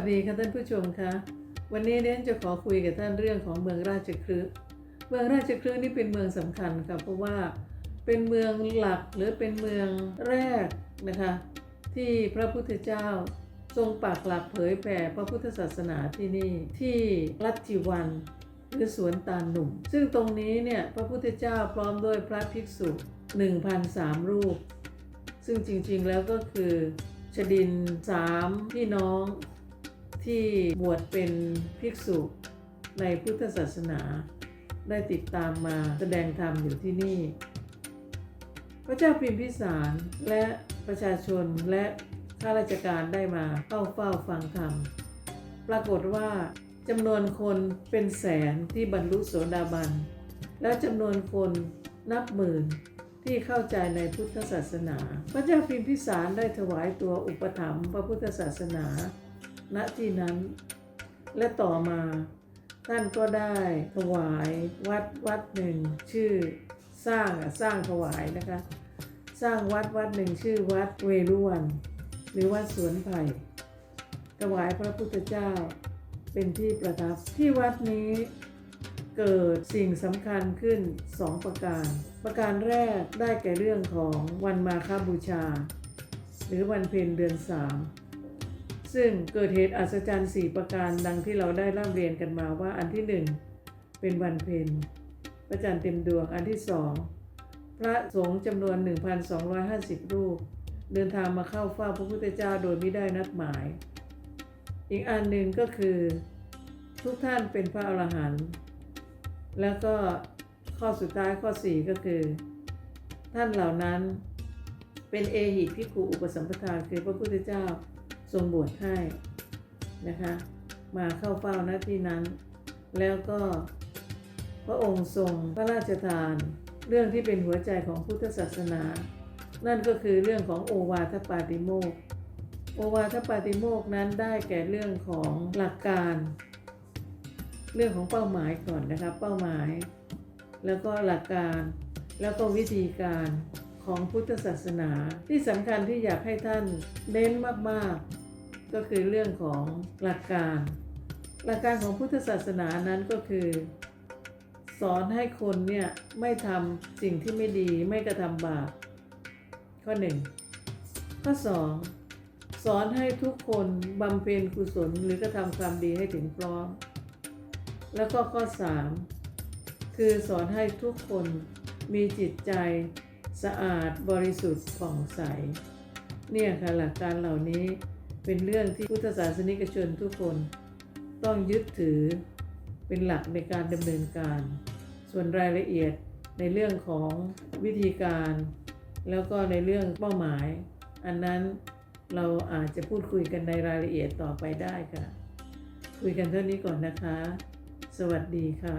วัสดีค่ะท่านผู้ชมคะวันนี้เน้นจะขอคุยกับท่านเรื่องของเมืองราชคฤห์เมืองราชคฤห์นี่เป็นเมืองสำคัญค่ะเพราะว่าเป็นเมืองหลักหรือเป็นเมืองแรกนะคะที่พระพุทธเจ้าทรงปักหลักเผยแผ่พระพุทธศาสนาที่นี่ที่ลัทธิวันหรือสวนตาลหนุ่ม ซึ่งตรงนี้เนี่ยพระพุทธเจ้าพร้อมด้วยพระภิกษุ 1,003 รูป ซึ่งจริงๆแล้วก็คือชดินสามพี่น้อง ที่บวชเป็นภิกษุในพุทธศาสนา ได้ติดตามมาแสดงธรรมอยู่ที่นี่ พระเจ้าพิมพิสารและประชาชนและข้าราชการได้มาเข้าเฝ้าฟังธรรม ปรากฏว่าจำนวนคนเป็นแสนที่บรรลุโสดาบัน และจำนวนคนนับหมื่นที่เข้าใจในพุทธศาสนา พระเจ้าพิมพิสารได้ถวายตัวอุปถัมภ์พระพุทธศาสนา ณที่นั้น และต่อมาท่านก็ได้ถวายวัดวัดหนึ่งชื่อสร้างอะสร้างถวายนะคะ สร้างวัดวัดหนึ่งชื่อวัดเวรุวัน หรือวัดสวนไผ่ถวายพระพุทธเจ้าเป็นที่ประทับที่วัดนี้เกิดสิ่งสำคัญขึ้น 2 ประการ ประการแรกได้แก่เรื่องของวันมาฆบูชา หรือวันเพ็ญเดือน3 ซึ่งเกิดเหตุอัศจรรย์ 4 ประการดังที่เราได้ร่ำเรียนกันมาว่าอันที่ 1 เป็นวันเพ็ญพระจันทร์เต็มดวงอันที่สองพระสงฆ์จำนวน 1,250 รูป เดินทางมาเข้าเฝ้าพระพุทธเจ้าโดยไม่ได้นัดหมาย อีกอันหนึ่งก็คือ ทุกท่านเป็นพระอรหันต์แล้วก็ข้อสุดท้ายข้อ 4 ก็คือ ท่านเหล่านั้นเป็นเอหิพิคุอุปสัมปทาคือพระพุทธเจ้า ทรงบวชให้นะคะ มาเข้าเฝ้าหน้าที่นั้น แล้วก็พระองค์ทรงพระราชทาน เรื่องที่เป็นหัวใจของพุทธศาสนา นั่นก็คือเรื่องของโอวาทปาติโมกโอวาทปาติโมกนั้นได้แก่เรื่องของหลักการ เรื่องของเป้าหมายก่อนนะครับเป้าหมาย แล้วก็หลักการแล้วก็วิธีการของพุทธศาสนา ที่สำคัญที่อยากให้ท่านเน้นมากๆ ก็คือเรื่องของหลักการ หลักการของพุทธศาสนานั้นก็คือ สอนให้คนเนี่ย ไม่ทำสิ่งที่ไม่ดีไม่กระทำบาปข้อหนึ่งข้อสองสอนให้ทุกคนบำเพ็ญกุศลหรือกระทำความดีให้ถึงพร้อม แล้วก็ข้อ3คือสอนให้ทุกคนมีจิตใจสะอาดบริสุทธิ์ผ่องใส เนี่ยค่ะหลักการเหล่านี้ เป็นเรื่องที่พุทธศาสนิกชนทุกคนต้องยึดถือเป็นหลักในการดำเนินการ ส่วนรายละเอียดในเรื่องของวิธีการ แล้วก็ในเรื่องเป้าหมาย อันนั้นเราอาจจะพูดคุยกันในรายละเอียดต่อไปได้ค่ะ คุยกันเท่านี้ก่อนนะคะ สวัสดีค่ะ